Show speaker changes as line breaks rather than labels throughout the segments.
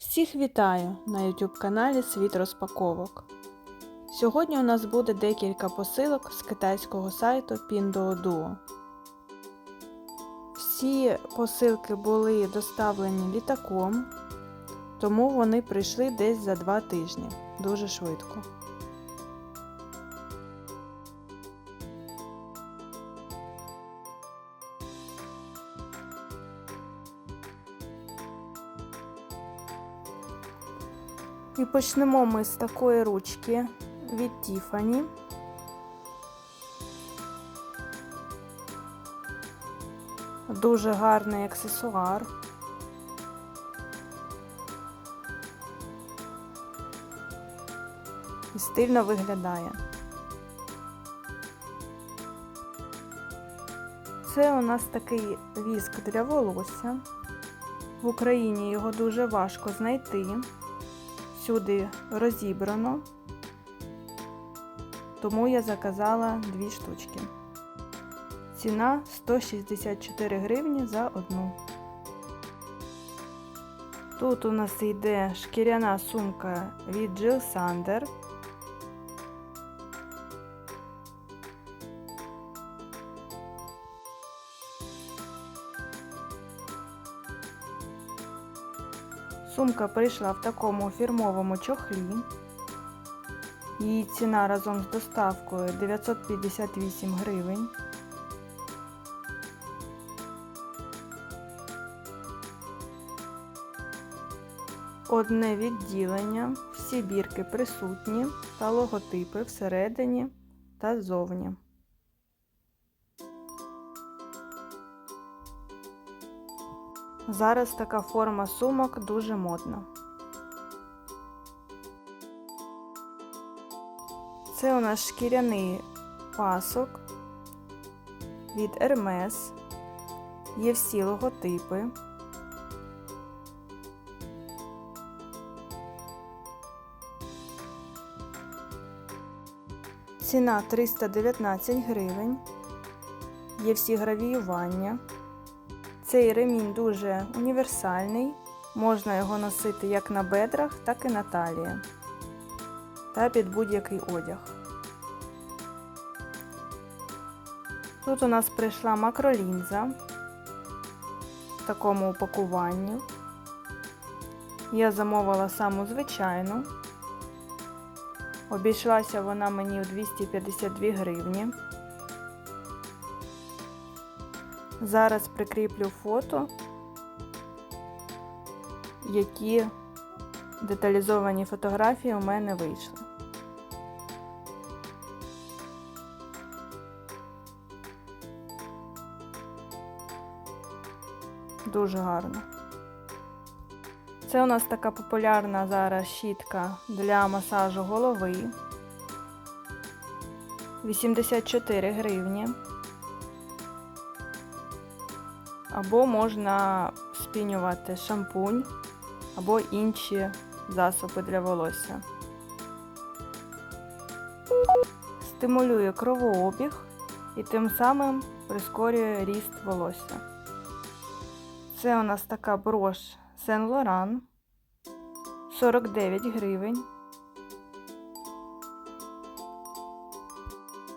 Всіх вітаю на YouTube каналі Світ розпаковок. Сьогодні у нас буде декілька посилок з китайського сайту Pinduoduo. Всі посилки були доставлені літаком, тому вони прийшли десь за 2 тижні. Дуже швидко. І почнемо ми з такої ручки від Tiffany. Дуже гарний аксесуар. І стильно виглядає. Це у нас такий віск для волосся. В Україні його дуже важко знайти всюди розібрано, тому я заказала дві штучки. Ціна 164 гривні за одну. Тут у нас йде шкіряна сумка від Jill Sander. Сумка прийшла в такому фірмовому чохлі. Її ціна разом з доставкою 958 гривень. Одне відділення, всі бірки присутні та логотипи всередині та ззовні. Зараз така форма сумок дуже модна. Це у нас шкіряний пасок від Hermes. Є всі логотипи. Ціна 319 гривень. Є всі гравіювання. Цей ремінь дуже універсальний, можна його носити як на бедрах, так і на талії та під будь-який одяг. Тут у нас прийшла макролінза в такому упакуванні. Я замовила саму звичайну. Обійшлася вона мені у 252 гривні. Зараз прикріплю фото, які деталізовані фотографії у мене вийшли. Дуже гарно. Це у нас така популярна зараз щітка для масажу голови. 84 гривні. Або можна спінювати шампунь або інші засоби для волосся. Стимулює кровообіг і тим самим прискорює ріст волосся. Це у нас така брош Saint Laurent 49 гривень.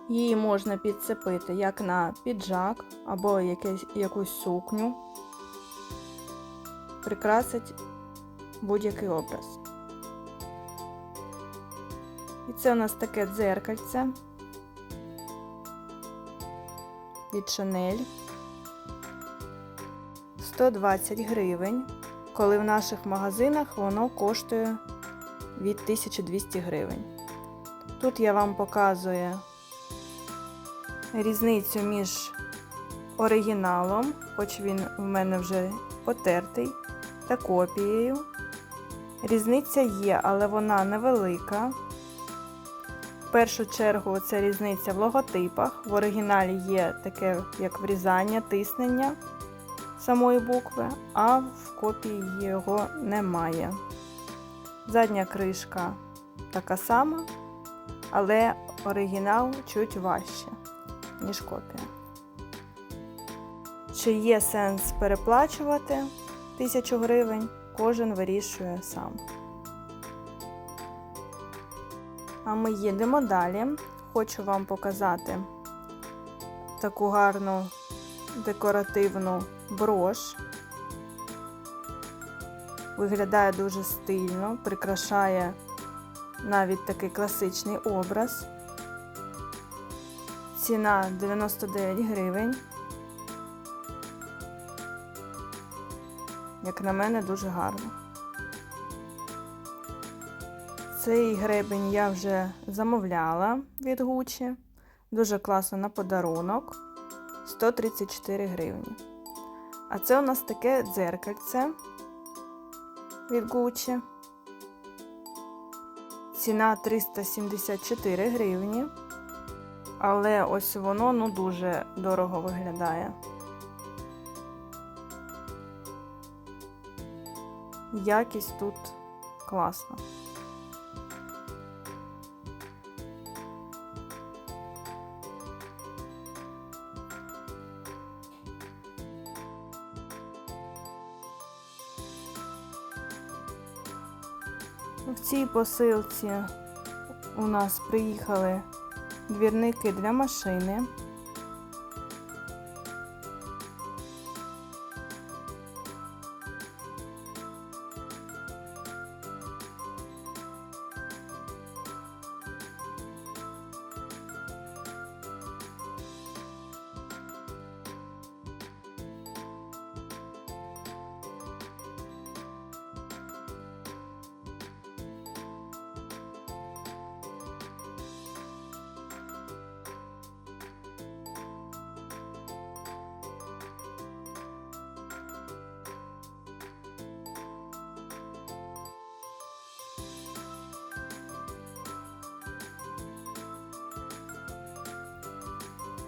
Її можна підцепити як на піджак або якесь, якусь сукню, прикрасить будь-який образ. І це у нас таке дзеркальце від Chanel 120 гривень, коли в наших магазинах воно коштує від 1200 гривень. Тут я вам показую різницю між оригіналом, хоч він в мене вже потертий, та копією. Різниця є, але вона невелика. В першу чергу це різниця в логотипах. В оригіналі є таке, як врізання, тиснення самої букви, а в копії його немає. Задня кришка така сама, але оригінал чуть важче ніж копія. Чи є сенс переплачувати 1000 гривень? кожен вирішує сам. А ми їдемо далі. Хочу вам показати таку гарну декоративну брош. Виглядає дуже стильно, прикрашає навіть такий класичний образ. Ціна 99 гривень. Як на мене, дуже гарно. Цей гребень я вже замовляла від Gucci. Дуже класно на подарунок. 134 гривні. А це у нас таке дзеркальце від Gucci. Ціна 374 гривні. Але ось воно ну дуже дорого виглядає. Якість тут класна. В цій посилці у нас приїхали двірники для машини.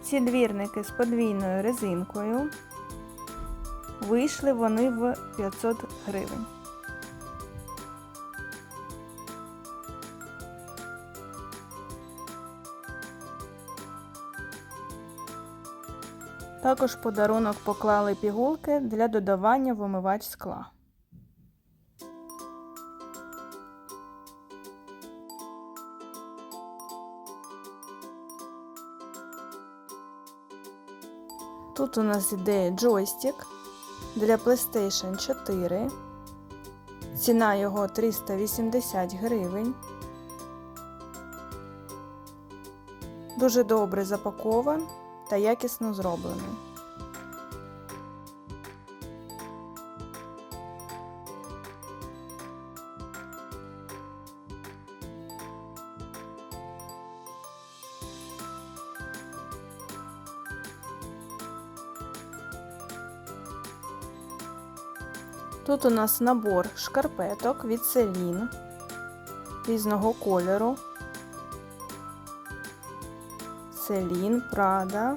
Ці двірники з подвійною резинкою. Вийшли вони в 500 гривень. Також подарунок поклали пігулки для додавання в омивач скла. Тут у нас іде джойстик для PlayStation 4. Ціна його 380 гривень. Дуже добре запакован та якісно зроблений. Тут у нас набор шкарпеток від Celine різного кольору. Celine, Prada.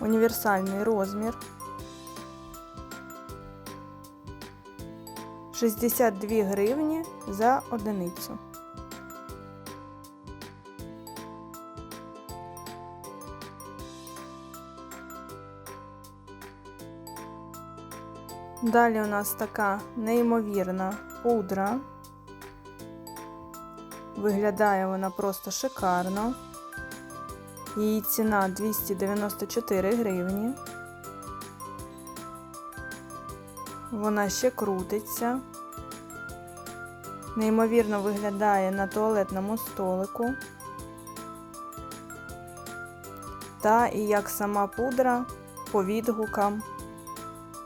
Універсальний розмір. 62 гривні за одиницю. Далі у нас така неймовірна пудра. Виглядає вона просто шикарно. Її ціна 294 гривні. Вона ще крутиться. Неймовірно виглядає на туалетному столику. Та і як сама пудра по відгукам.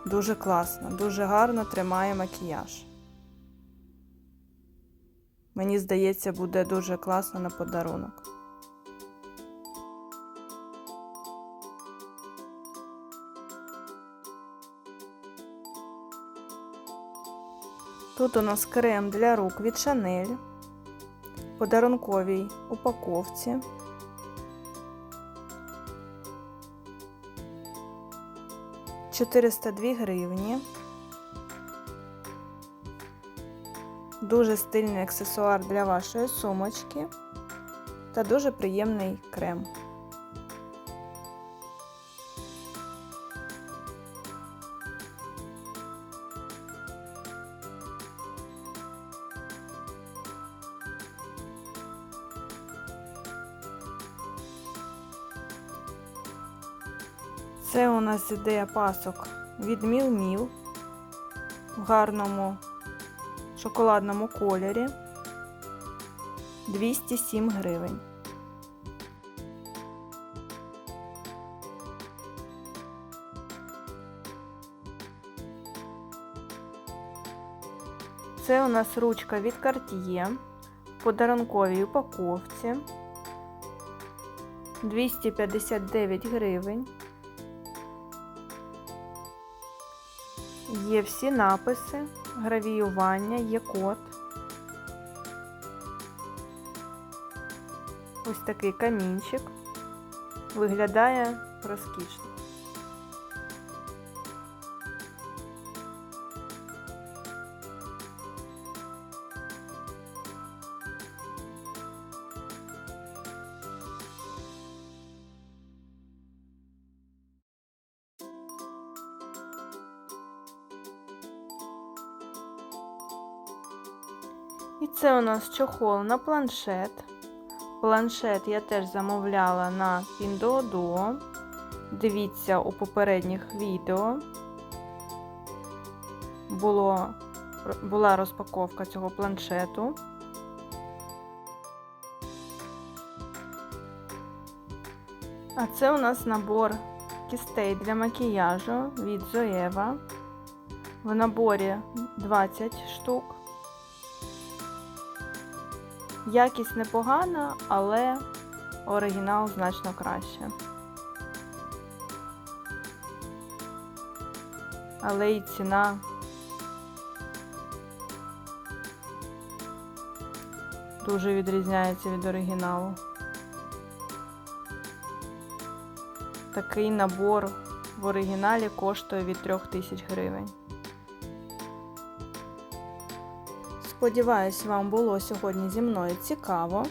Дуже класно, дуже гарно тримає макіяж. Мені здається, буде дуже класно на подарунок. Тут у нас крем для рук від Шанель, подарунковій упаковці. Чотириста дві гривні. Дуже стильний аксесуар для вашої сумочки та дуже приємний крем. Це у нас іде пасок від Міл Міл в гарному шоколадному кольорі 207 гривень. Це у нас ручка від Cartier в подарунковій упаковці 259 гривень. Є всі написи, гравіювання, є код. Ось такий камінчик. Виглядає розкішно. І це у нас чохол на планшет. Планшет я теж замовляла на Pinduoduo. Дивіться у попередніх відео. Було, була розпаковка цього планшету. А це у нас набор кістей для макіяжу від Zoeva. В наборі 20 штук. Якість непогана, але оригінал значно краще. Але і ціна дуже відрізняється від оригіналу. Такий набор в оригіналі коштує від 3000 гривень. Сподіваюсь, вам було сьогодні зі мною цікаво.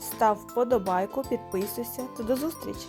Став вподобайку, підписуйся та до зустрічі!